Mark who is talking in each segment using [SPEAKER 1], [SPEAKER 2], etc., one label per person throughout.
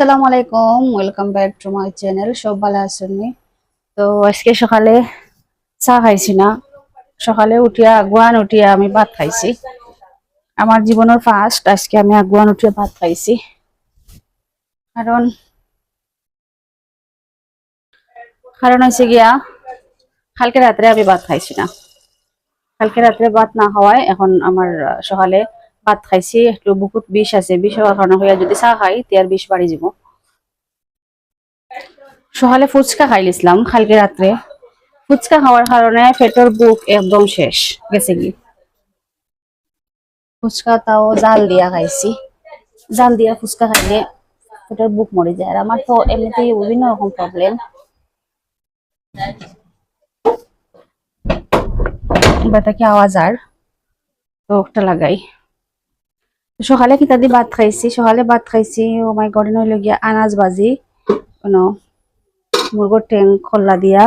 [SPEAKER 1] আসসালামু আলাইকুম welcome back to my channel সব ভালো আছেন নি? তো আজকে সকালে চা খাইছি না। সকালে উঠিয়া আগুয়ান উঠিয়া আমি ভাত খাইছি। আমার জীবনের ফার্স্ট আজকে আমি আগুয়ান উঠিয়া ভাত খাইছি। কারণ কারণ হয়েছে গিয়া, কালকে রাত্রে আমি ভাত খাইছি না। কালকে রাত্রে ভাত না হওয়ায় এখন আমার সকালে ভাত খাইছি, একটু বুকুত বিষ আছে, বিষ কারণে হইয়া যদি চা খাই তিয়ার বিষ বাড়ি যাব। সকালে ফুচকা খাইলিছিলাম কালকে রাত্রে ফুচকা খাওয়ার কারণে পেটের বুক একদম শেষ, গেছে কি? ফুচকা তাও জাল দিয়া খাইছি। জাল দিয়া ফুচকা খাইলে পেটের বুক মরে যায় আর আমার তো এমনিতেই বিভিন্ন রকম প্রবলেম বেটা কি আওয়াজ আর তো একটা লাগাই। সকালে কিতা দি ভাত খাইছি, সকালে ভাত খাইছি ও মাই গড নইল গিয়া আনাজ বাজি কোনো মুরগোর টেং খোল্লা দিয়া।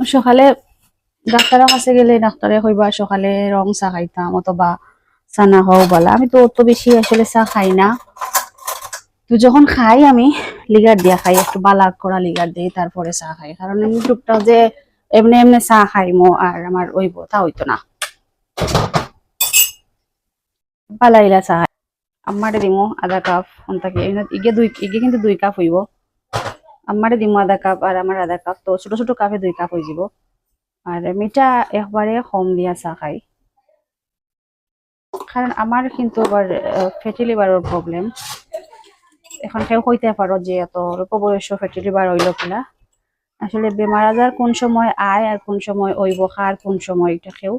[SPEAKER 1] সকালে ডাক্তারের কাছে গেলে ডাক্তারে কইবা সকালে রং চা খাইতাম অথবা চানা খাও বলা। আমি তো অত বেশি আসলে চা খাই না। তো যখন খাই আমি লিগার দিয়া খাই, একটু বালাক করা লিগার দিই তারপরে চা খাই। কারণ এমনি টুকটাক যে এমনি এমনি চা খাইমো আর আমার ওইব, তা হইতো না। বালাইলা চা। আমারে দিমো আধা কাপ অন্তাকে ইগে দুই, ইগে কিন্তু দুই কাপ হইব। আমারে দিমো আধা কাপ আর আমার আধা কাপ, তো ছোট ছোট কাপে দুই কাপ হয়ে যাব আর মিঠা একবারে কম দিয়া চা খাই। কারণ আমার কিন্তু আবার ফ্যাটি লিভারের প্রবলেম এখন কেউ কইতে পারো যে এত অল্প বয়স ফ্যাটি লিভার হইল কিনা। আসলে বেমার আজার কোন সময় আয় আর কোন সময় ওই খার কোন সময় এটা কেউ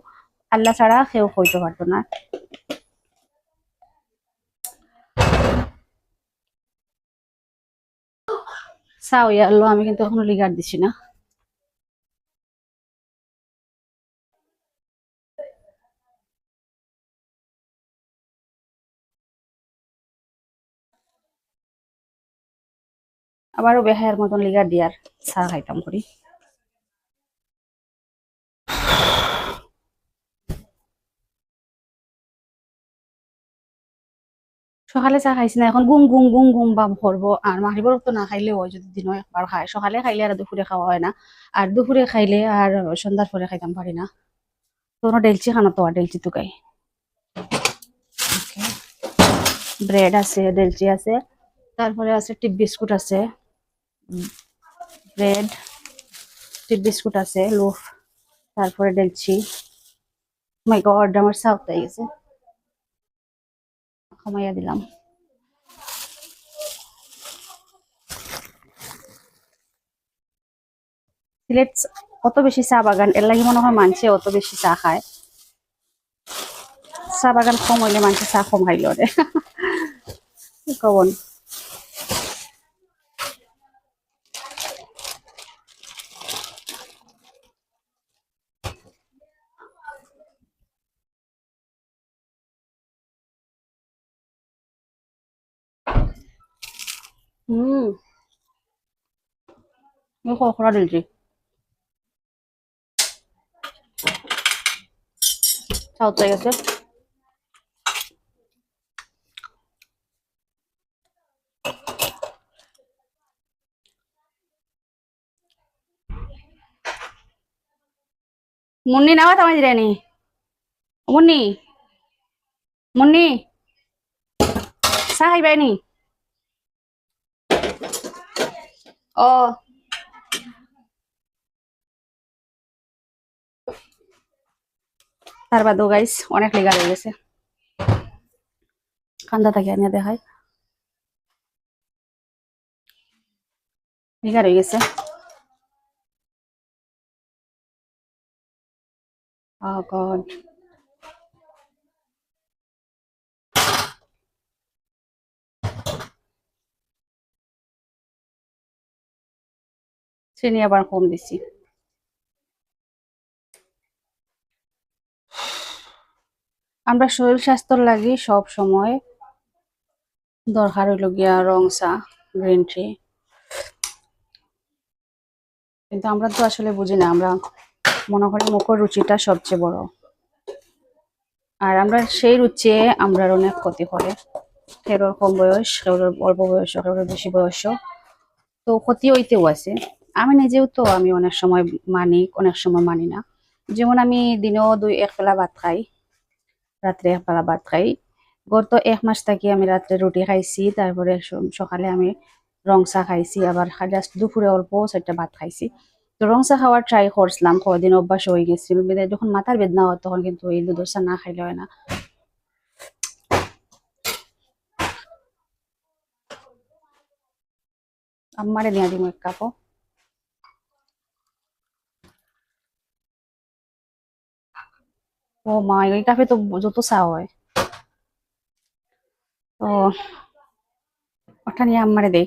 [SPEAKER 1] আল্লাহ ছাড়া কেউ হইতে পারতো না। চাও ইয়ারলো আমি কিন্তু এখনও লিগার দিছি না। আবারও বেহায়ের মতন লিগার দিয়ার চা খাইতাম করি। সকালে চা খাইছি না, এখন গুম গুম গুম গুম বাম করব। আর মাগরিবের তো না খাইলে হয় যদি দিনও একবার খায়। সকালে খাইলে আর দুপুরে খাওয়া হয় না। আর দুপুরে খাইলে আর সন্ধ্যার পরে খাইতাম পারি না। তো ডেলচি খানা তো আর ডেলচি তুকাই ব্রেড আছে, ডেলচি আছে। তারপরে আছে টিপ বিস্কুট আছে। ব্রেড বিস্কুট আছে লোফ তারপরে ডেলচি মাই গড আমার সাউথ হয়ে গেছে। কমাইয়া দিলাম। সিলেট অত বেশি চা বাগান, এর লাগি মনে হয় মানছে অত বেশি চা খায়। চা বাগান কম হইলে মানুষে চা কম খাইল কবন? হুম 이거 খরা দিলছি সাউথ হয়ে গেছে মুন্নি নাও তামাই দিরানি মুন্নি মুন্নি চাহ খাইবাই নি ও। তার বাদেও গাইস অনেক লেগা হয়ে গেছে। কান্দা থাকে, আনিয়া দেখাই লেগা হয়ে গেছে। Oh God. চিনি আবার কম দিছি। আমরা শরীর স্বাস্থ্যর লাগি সব সময়। দরকার হইল গিয়া রং চা, গ্রিন টি। কিন্তু আমরা তো আসলে বুঝি না, আমরা মনে করি মুখের রুচিটা সবচেয়ে বড়। আর আমরা সেই রুচি আমরা অনেক ক্ষতি করে। কেউর কম বয়স অল্প বয়স বেশি বয়স তো ক্ষতি হইতেও আছে। আমি নিজেও তো আমি অনেক সময় মানি, অনেক সময় মানি না। যেমন আমি দিনেও দুই এক বেলা ভাত খাই, রাত্রে এক বেলা ভাত খাই। গত এক মাস থাকি আমি রাত্রে রুটি খাইছি, তারপরে সকালে আমি রং চা খাইছি, আবার জাস্ট দুপুরে অল্প চারটা ভাত খাইছি। তো রং চা খাওয়ার ট্রাই করছিলাম কদিন অভ্যাস হয়ে গেছিল। যখন মাথার বেদনা হয় তখন কিন্তু এই দুধের চা না খাইলে হয় না। আমারে দিয়া দিব এক কাপও। ও মা এই কাপে তো যত চা হয়। তো ওটা নিয়ে আমারে দেই